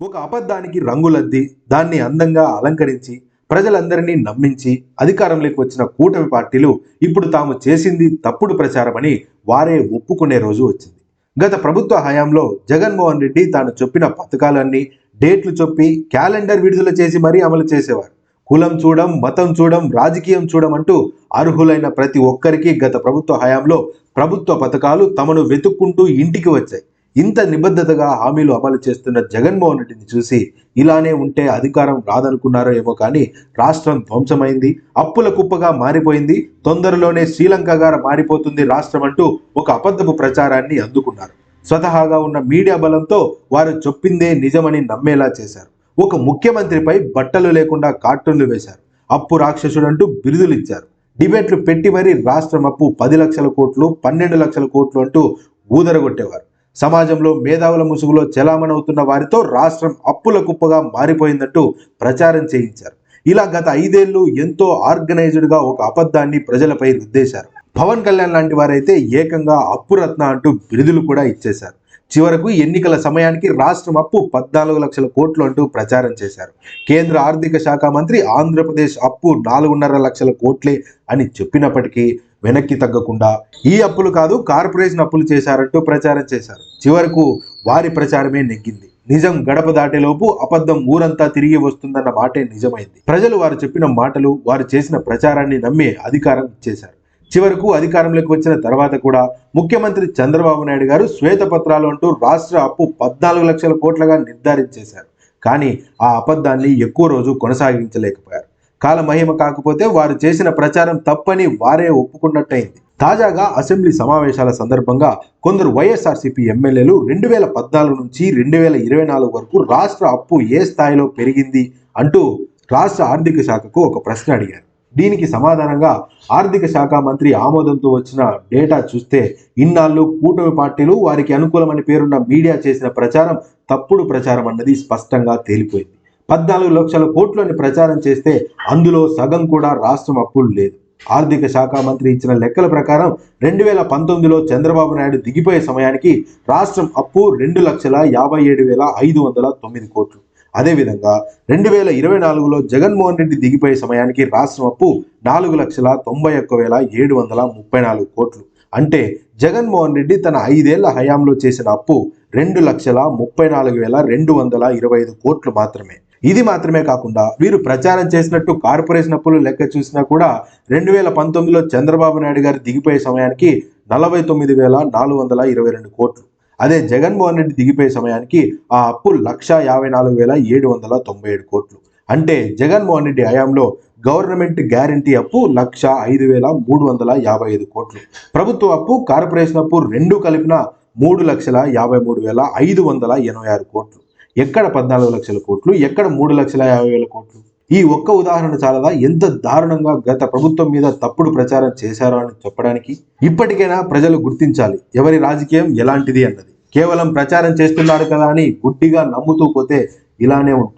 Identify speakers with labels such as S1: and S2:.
S1: ఒక అబద్ధానికి రంగులద్ది దాన్ని అందంగా అలంకరించి ప్రజలందరినీ నమ్మించి అధికారంలోకి వచ్చిన కూటమి పార్టీలు ఇప్పుడు తాము చేసింది తప్పుడు ప్రచారమని వారే ఒప్పుకునే రోజు వచ్చింది. గత ప్రభుత్వ హయాంలో జగన్మోహన్ రెడ్డి తాను చెప్పిన పథకాలన్నీ డేట్లు చెప్పి క్యాలెండర్ విడుదల చేసి మరీ అమలు చేసేవారు. కులం చూడం మతం చూడం రాజకీయం చూడం అంటూ అర్హులైన ప్రతి ఒక్కరికి గత ప్రభుత్వ హయాంలో ప్రభుత్వ పథకాలు తమను వెతుక్కుంటూ ఇంటికి వచ్చాయి. ఇంత నిబద్ధతగా హామీలు అమలు చేస్తున్న జగన్మోహన్ రెడ్డిని చూసి ఇలానే ఉంటే అధికారం రాదనుకున్నారో ఏమో కానీ రాష్ట్రం ధ్వంసమైంది అప్పుల కుప్పగా మారిపోయింది తొందరలోనే శ్రీలంకగా మారిపోతుంది రాష్ట్రం అంటూ ఒక అబద్ధపు ప్రచారాన్ని అందుకున్నారు. స్వతహాగా ఉన్న మీడియా బలంతో వారు చెప్పిందే నిజమని నమ్మేలా చేశారు. ఒక ముఖ్యమంత్రిపై బట్టలు లేకుండా కార్టూన్లు వేశారు. అప్పు రాక్షసుడంటూ బిరుదులు ఇచ్చారు. డిబేట్లు పెట్టి మరీ రాష్ట్రం అప్పు పది లక్షల కోట్లు పన్నెండు లక్షల కోట్లు అంటూ ఊదరగొట్టేవారు. సమాజంలో మేధావుల ముసుగులో చెలామణవుతున్న వారితో రాష్ట్రం అప్పుల కుప్పగా మారిపోయిందంటూ ప్రచారం చేయించారు. ఇలా గత ఐదేళ్ళు ఎంతో ఆర్గనైజ్డ్గా ఒక అబద్ధాన్ని ప్రజలపై రుద్దేశారు. పవన్ కళ్యాణ్ లాంటి వారైతే ఏకంగా అప్పురత్న అంటూ బిరుదులు కూడా ఇచ్చేశారు. చివరకు ఎన్నికల సమయానికి రాష్ట్రం అప్పు పద్నాలుగు లక్షల కోట్లు అంటూ ప్రచారం చేశారు. కేంద్ర ఆర్థిక శాఖ మంత్రి ఆంధ్రప్రదేశ్ అప్పు నాలుగున్నర లక్షల కోట్లే అని చెప్పినప్పటికీ వెనక్కి తగ్గకుండా. ఈ అప్పులు కాదు కార్పొరేషన్ అప్పులు చేశారంటూ ప్రచారం చేశారు. చివరకు వారి ప్రచారమే నెగ్గింది. నిజం గడప దాటేలోపు అబద్ధం ఊరంతా తిరిగి వస్తుందన్న మాటే నిజమైంది. ప్రజలు వారు చెప్పిన మాటలు వారు చేసిన ప్రచారాన్ని నమ్మి అధికారం ఇచ్చేశారు. చివరకు అధికారంలోకి వచ్చిన తర్వాత కూడా ముఖ్యమంత్రి చంద్రబాబు నాయుడు గారు శ్వేతపత్రాలు అంటూ రాష్ట్ర అప్పు పద్నాలుగు లక్షల కోట్లుగా నిర్ధారించేశారు. కానీ ఆ అబద్ధాన్ని ఎక్కువ రోజు కొనసాగించలేకపోయారు. కాలమహిమ కాకపోతే వారు చేసిన ప్రచారం తప్పని వారే ఒప్పుకున్నట్టయింది. తాజాగా అసెంబ్లీ సమావేశాల సందర్భంగా కొందరు వైఎస్ఆర్సీపీ ఎమ్మెల్యేలు రెండు వేల పద్నాలుగు నుంచి రెండు వేల ఇరవై నాలుగు వరకు రాష్ట్ర అప్పు ఏ స్థాయిలో పెరిగింది అంటూ రాష్ట్ర ఆర్థిక శాఖకు ఒక ప్రశ్న అడిగారు. దీనికి సమాధానంగా ఆర్థిక శాఖ మంత్రి ఆమోదంతో వచ్చిన డేటా చూస్తే ఇన్నాళ్ళు కూటమి పార్టీలు వారికి అనుకూలమని పేరున్న మీడియా చేసిన ప్రచారం తప్పుడు ప్రచారం అన్నది స్పష్టంగా తేలిపోయింది. పద్నాలుగు లక్షల కోట్లని ప్రచారం చేస్తే అందులో సగం కూడా రాష్ట్రం అప్పులు లేదు. ఆర్థిక శాఖ మంత్రి ఇచ్చిన లెక్కల ప్రకారం రెండు వేల పంతొమ్మిదిలో చంద్రబాబు నాయుడు దిగిపోయే సమయానికి రాష్ట్రం అప్పు రెండు లక్షల యాభై ఏడు వేల ఐదు వందల తొమ్మిది కోట్లు. అదేవిధంగా రెండు వేల ఇరవై నాలుగులో జగన్మోహన్ రెడ్డి దిగిపోయే సమయానికి రాష్ట్రం అప్పు నాలుగు లక్షల తొంభై ఒక్క వేల ఏడు వందల ముప్పై నాలుగు కోట్లు. అంటే జగన్మోహన్ రెడ్డి తన ఐదేళ్ళ హయాంలో చేసిన అప్పు రెండు లక్షల ముప్పై నాలుగు వేల రెండు వందల ఇరవై ఐదు కోట్లు మాత్రమే. ఇది మాత్రమే కాకుండా వీరు ప్రచారం చేసినట్టు కార్పొరేషన్ అప్పులు లెక్క చూసినా కూడా రెండు వేల పంతొమ్మిదిలో చంద్రబాబు నాయుడు గారు దిగిపోయే సమయానికి నలభై తొమ్మిది వేల నాలుగు వందల ఇరవై రెండు కోట్లు. అదే జగన్మోహన్ రెడ్డి దిగిపోయే సమయానికి ఆ అప్పు లక్ష యాభై నాలుగు వేల ఏడు వందల తొంభై ఏడు కోట్లు. అంటే జగన్మోహన్ రెడ్డి హయాంలో గవర్నమెంట్ గ్యారంటీ అప్పు లక్ష ఐదు వేల మూడు వందల యాభై ఐదు కోట్లు. ప్రభుత్వ అప్పు కార్పొరేషన్ అప్పు రెండు కలిపిన మూడు లక్షల యాభై మూడు వేల ఐదు వందల ఎనభై ఆరు కోట్లు. ఎక్కడ పద్నాలుగు లక్షల కోట్లు ఎక్కడ మూడు లక్షల యాభై వేల కోట్లు? ఈ ఒక్క ఉదాహరణ చాలదా? ఎంత దారుణంగా గత ప్రభుత్వం మీద తప్పుడు ప్రచారం చేశారో అని చెప్పడానికి? ఇప్పటికైనా ప్రజలు గుర్తించాలి ఎవరి రాజకీయం ఎలాంటిది అన్నది. కేవలం ప్రచారం చేస్తున్నారు కదా అని గుడ్డిగా నమ్ముతూ పోతే ఇలానే ఉంటుంది.